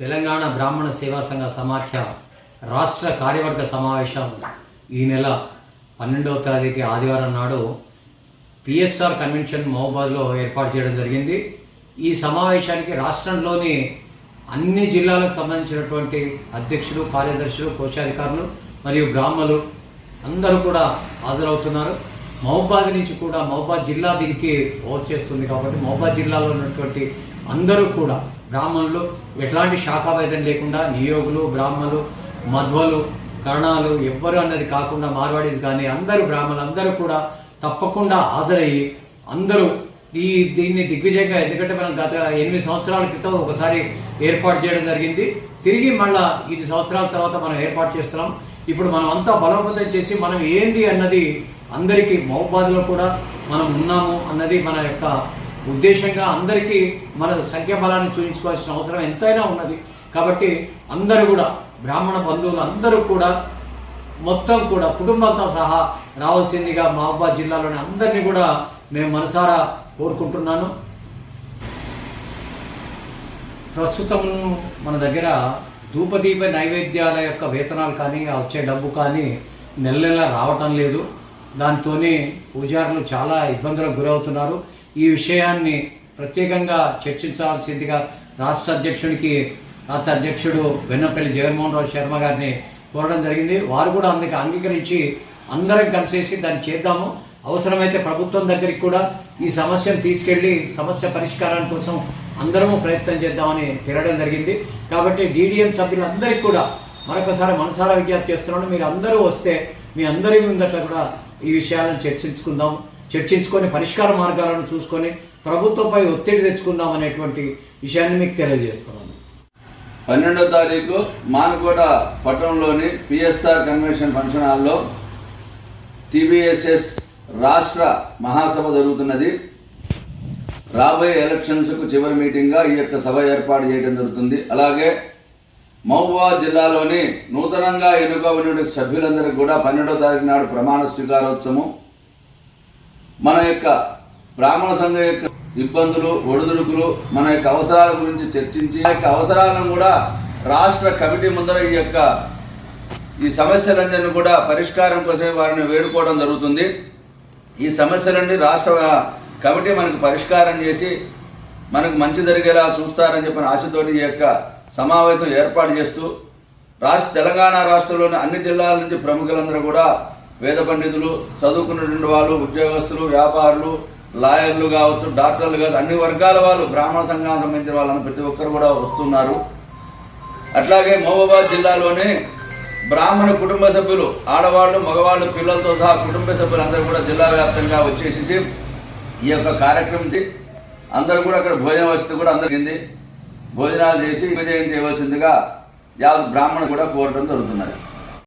తెలంగాణ బ్రాహ్మణ సేవా సంఘ సమాఖ్య రాష్ట్ర కార్యవర్గ సమావేశం ఈ నెల పన్నెండవ తారీఖు ఆదివారం నాడు పిఎస్ఆర్ కన్వెన్షన్ మహబాద్లో ఏర్పాటు చేయడం జరిగింది. ఈ సమావేశానికి రాష్ట్రంలోని అన్ని జిల్లాలకు సంబంధించినటువంటి అధ్యక్షులు కార్యదర్శులు కోశాధికారులు మరియు బ్రాహ్మలు అందరూ కూడా హాజరవుతున్నారు. మహబాద్ నుంచి కూడా మహబాద్ జిల్లా దీనికి ఓట్ చేస్తుంది కాబట్టి మహబాద్ జిల్లాలో ఉన్నటువంటి అందరూ కూడా బ్రాహ్మణులు ఎట్లాంటి శాఖాభేదం లేకుండా నియోగులు బ్రాహ్మణులు మధ్వలు కరణాలు ఎవ్వరు అన్నది కాకుండా మార్వాడీస్ కానీ అందరూ బ్రాహ్మణులు అందరూ కూడా తప్పకుండా హాజరయ్యి అందరూ ఈ దీన్ని దిగ్విజయంగా ఎందుకంటే మనం గత ఎనిమిది సంవత్సరాల క్రితం ఒకసారి ఏర్పాటు చేయడం జరిగింది. తిరిగి మళ్ళా ఇది సంవత్సరాల తర్వాత మనం ఏర్పాటు చేస్తున్నాం. ఇప్పుడు మనం అంతా బలోపేతం చేసి మనం ఏంది అన్నది అందరికీ మహబాద్లో కూడా మనం ఉన్నాము అన్నది మన యొక్క ఉద్దేశంగా అందరికీ మన సంఖ్యాబలాన్ని చూపించుకోవాల్సిన అవసరం ఎంతైనా ఉన్నది. కాబట్టి అందరూ కూడా బ్రాహ్మణ బంధువులు అందరూ కూడా మొత్తం కూడా కుటుంబాలతో సహా రావాల్సిందిగా మహబాద్ జిల్లాలోని అందరినీ కూడా మేము మనసారా కోరుకుంటున్నాను. ప్రస్తుతం మన దగ్గర ధూపదీప నైవేద్యాల యొక్క వేతనాలు కానీ వచ్చే డబ్బు కానీ నెల నెల రావటం లేదు. దాంతోనే పూజారులు చాలా ఇబ్బందులకు గురవుతున్నారు. ఈ విషయాన్ని ప్రత్యేకంగా చర్చించాల్సిందిగా రాష్ట్ర అధ్యక్షుడికి రాష్ట్ర అధ్యక్షుడు వెన్నపల్లి జగన్మోహన్ రావు శర్మ గారిని కోరడం జరిగింది. వారు కూడా అందుకు అంగీకరించి అందరం కలిసేసి దాన్ని చేద్దాము. అవసరమైతే ప్రభుత్వం దగ్గరికి కూడా ఈ సమస్యను తీసుకెళ్ళి సమస్య పరిష్కారం కోసం అందరము ప్రయత్నం చేద్దామని తిరగడం జరిగింది. కాబట్టి డీడీఎన్ సభ్యులందరికీ కూడా మరొకసారి మనసారా విజ్ఞప్తి చేస్తున్నాను. మీరు అందరూ వస్తే మీ అందరి ముందట కూడా ఈ విషయాలను చర్చించుకుందాం. చర్చించుకొని పరిష్కార మార్గాలను చూసుకొని ప్రభుత్వంపై ఒత్తిడి తెచ్చుకుందాం అనేటువంటి విషయాన్ని మీకు తెలియజేస్తున్నాను. పన్నెండో తారీఖు మానకోట పట్టణంలోని పిఎస్ఆర్ కన్వెన్షన్ ఫంక్షన్ హాల్లో టీబీఎస్ఎస్ రాష్ట్ర మహాసభ జరుగుతున్నది. రాబోయే ఎలక్షన్స్కు చివరి మీటింగ్గా ఈ యొక్క సభ ఏర్పాటు చేయడం జరుగుతుంది. అలాగే మహబూబాద్ జిల్లాలోని నూతనంగా ఎన్నుకోబడిన సభ్యులందరికీ కూడా పన్నెండో తారీఖు నాడు ప్రమాణ స్వీకారోత్సవం. మన యొక్క బ్రాహ్మణ సంఘం యొక్క ఇబ్బందులు ఒడిదుడుకులు మన యొక్క అవసరాల గురించి చర్చించి ఆ యొక్క అవసరాలను కూడా రాష్ట్ర కమిటీ ముందర ఈ యొక్క ఈ సమస్యలన్నీ కూడా పరిష్కారం కోసం వారిని వేడుకోవడం జరుగుతుంది. ఈ సమస్యలన్నీ రాష్ట్ర కమిటీ మనకు పరిష్కారం చేసి మనకు మంచి జరిగేలా చూస్తారని చెప్పిన ఆశతోటి ఈ యొక్క సమావేశం ఏర్పాటు చేస్తూ రాష్ట్ర తెలంగాణ రాష్ట్రంలోని అన్ని జిల్లాల నుంచి ప్రముఖులందరూ కూడా వేద పండితులు చదువుకున్నటువంటి వాళ్ళు ఉద్యోగస్తులు వ్యాపారులు లాయర్లు కావచ్చు డాక్టర్లు కావచ్చు అన్ని వర్గాల వాళ్ళు బ్రాహ్మణ సంఘానికి సంబంధించిన వాళ్ళని ప్రతి ఒక్కరు కూడా వస్తున్నారు. అట్లాగే మహబూబాద్ జిల్లాలోని బ్రాహ్మణ కుటుంబ సభ్యులు ఆడవాళ్ళు మగవాళ్ళు పిల్లలతో సహా కుటుంబ సభ్యులందరూ కూడా జిల్లా వ్యాప్తంగా వచ్చేసేసి ఈ యొక్క కార్యక్రమంది అందరూ కూడా అక్కడ భోజన వసతి కూడా అందరికింది భోజనాలు చేసి విజయం చేయవలసిందిగా యావత్ బ్రాహ్మణ కూడా కోరడం జరుగుతున్నది.